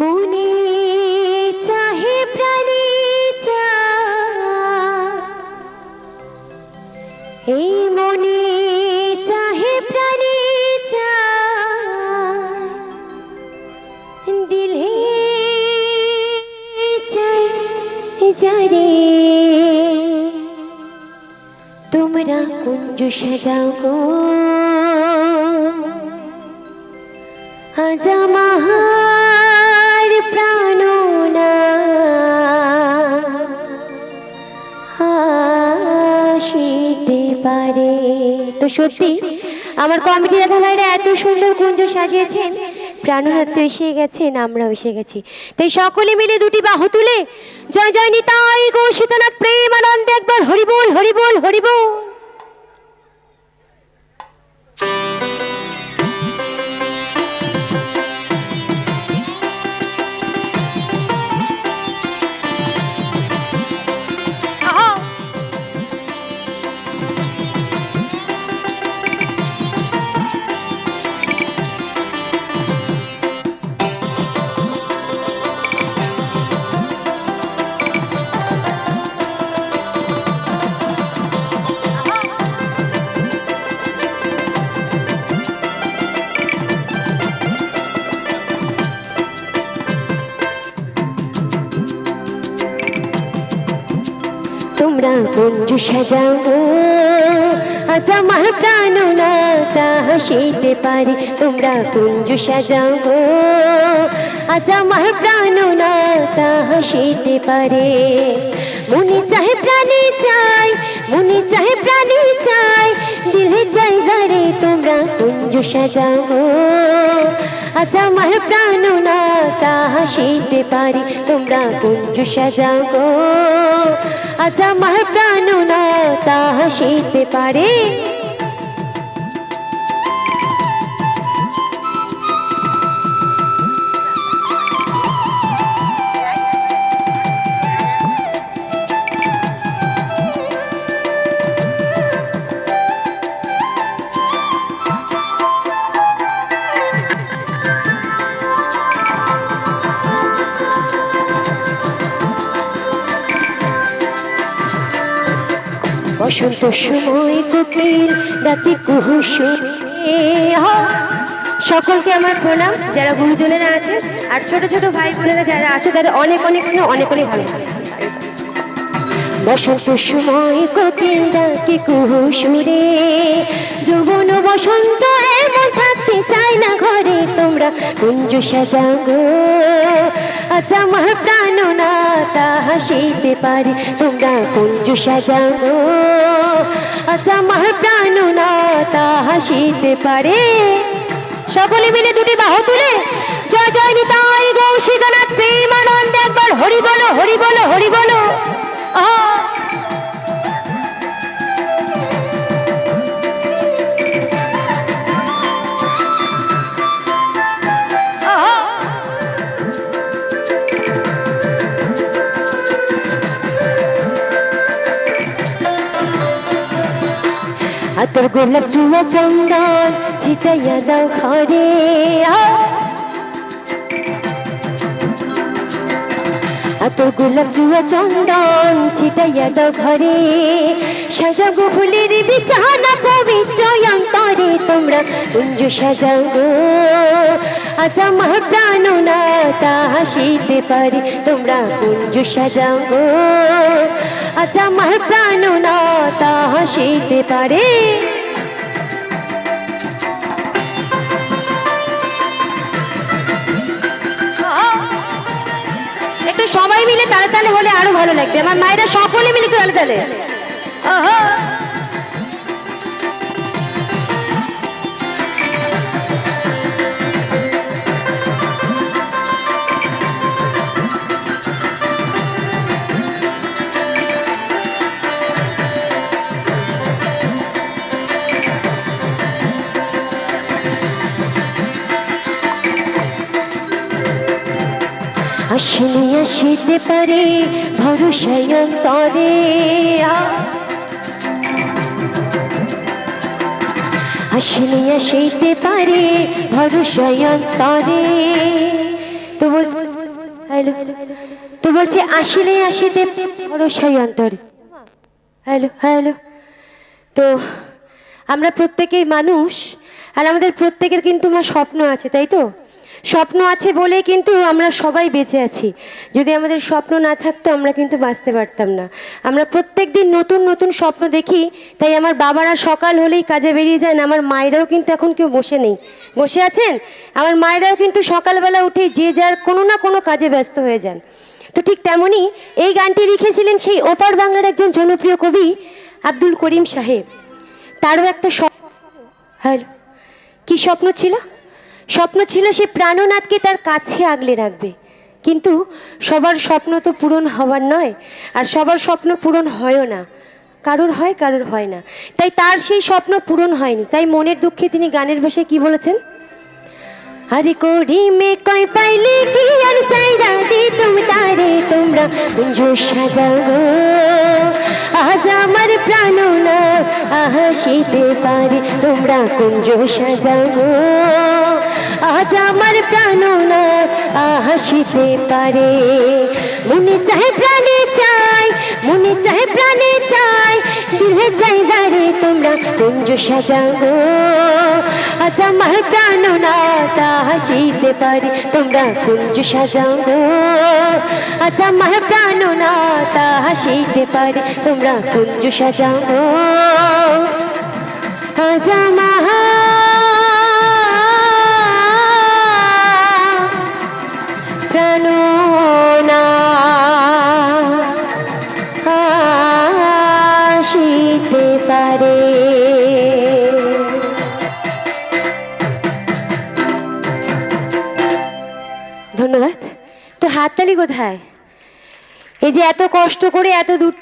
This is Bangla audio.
মনে চাহে প্রাণে এই মনে চাহে প্রাণে দিলে চাই যারে। তোমরা কুঞ্জ সাজাও গো। আজ আমার তো সত্যি, আমার কমিটি দাদা ভাইরা এত সুন্দর গুঞ্জ সাজিয়েছেন প্রাণনাথ তো এসে গেছেন, আমরাও এসে গেছি। তাই সকলে মিলে দুটি বাহু তুলে, জয় জয় নিতাই গো সীতানাথ প্রেম আনন্দ একবার হরিবোল হরিবোল হরিবোল। তোমরা কুঞ্জ সাজাও গো, আজ আমার প্রাণ না তাহা সেতে পারে তোমরা কুঞ্জ সাজাও গো আজ আমার প্রাণ না তাহা সেতে পারে। মনে চাহে প্রাণী চাই মনে চাহে প্রাণী চাই দিলে চাই যারে তোমরা কুঞ্জ সাজাও আজ আমার প্রাণ না তাহা সেতে পারি, তোমরা কুঞ্জ সাজাও গো। আজ আমার প্রাণ না তাহা সেতে পারে। বসন্ত সময় কোকিল রাতে কুহু শুনে। সকলকে আমার প্রণাম, যারা গুরুজনেরা আছে, আর ছোট ছোট ভাই বোনেরা যারা আছে, তাদের অনেক অনেক স্নেহ, অনেক অনেক ভালো বসন্ত সময় কোকিল ডাকে কুহু সুরে যৌবন বসন্ত এমন থাকতে চায় কুঞ্জ সাজাও গো আজ আমার প্রাণ না তাহা সেতে পারে। তোমরা কুঞ্জ সাজাও গো আজ আমার প্রাণ না তাহা সেতে পারে। সকলে মিলে দুটি বাহু তুলে, জয় জয় নিতাই গৌশিকনাথ প্রেমানন্দ, একবার হরি বলো হরি বলো হরি বলো। আতর গোলাপ চুয়া চন্দন ছিটাইয়া দাও ঘরে। আতর গোলাপ চুয়া চন্দন ছিটাইয়া দাও ঘরে। সাজাগো ফুলের বিছানা পবিত্র অন্তরে, তোমরা কুঞ্জ সাজাও গো আজ আমার প্রাণ না তাহা শীতে পারি, তোমরা কুঞ্জ সাজাও গো আজ আমার প্রাণ না তাহা শীতে পারে। মিলে তালে তালে হলে আরও ভালো লাগবে আমার মায়েরা সকলে মিলে তালে তালে। আসলে আসিতে পারে ভরসায় অন্তরে। আসলে আসিতে পারে ভরসায় অন্তরে। তো বলছে, হ্যালো, তো বলছে, আসিলে আসিতে ভরসাই অন্তরে। হ্যালো হ্যালো, তো আমরা প্রত্যেকেই মানুষ, আর আমাদের প্রত্যেকের কিন্তু মা স্বপ্ন আছে, তাই তো? স্বপ্ন আছে বলে কিন্তু আমরা সবাই বেঁচে আছি। যদি আমাদের স্বপ্ন না থাকতো, আমরা কিন্তু বাঁচতে পারতাম না। আমরা প্রত্যেক দিন নতুন নতুন স্বপ্ন দেখি, তাই আমার বাবারা সকাল হলেই কাজে বেরিয়ে যান। আমার মায়েরাও কিন্তু এখন কেউ বসে নেই। বসে আছেন? আমার মায়েরাও কিন্তু সকালবেলা উঠে যে যার কোনো না কোনো কাজে ব্যস্ত হয়ে যান। তো ঠিক তেমনই এই গানটি লিখেছিলেন সেই ওপার বাংলার একজন জনপ্রিয় কবি, আব্দুল করিম সাহেব। তারও একটা স্বপ্ন। হ্যালো, কি স্বপ্ন ছিল? স্বপ্ন ছিল সে প্রাণনাথকে তার কাছে আগলে রাখবে। কিন্তু সবার স্বপ্ন তো পূরণ হওয়ার নয়, আর সবার স্বপ্ন পূরণ হয়ও না। কারোর হয় কারোর হয় না। তাই তার সেই স্বপ্ন পূরণ হয়নি। তাই মনের দুঃখে তিনি গানের ভাষায় কি বলেছেন? আরে কোড়ি মে কয় পাইলে কি আর সাইরা দি তুম তারে তোমরা? কুঞ্জ সাজাগো আজ আমার প্রাণ না হাসিতে পারে তোমরা কুঞ্জ সাজাগো আজ হাসিতে পারে। মনে চায়, প্রাণে চাই মনে চায়, প্রাণে চাই দিলে চাই যারে তোমরা কুঞ্জ সাজাগো আজ আমার প্রাণ না তা হাসিতে পারে, তোমরা কুঞ্জ সাজাগো আজ আমার প্রাণ না তা হাসিতে পারে, তোমরা কুঞ্জ সাজাগো আজ আমার পারে ধন্যবাদ। তো হাততালি কোথায়? এই যে এত কষ্ট করে এত দূর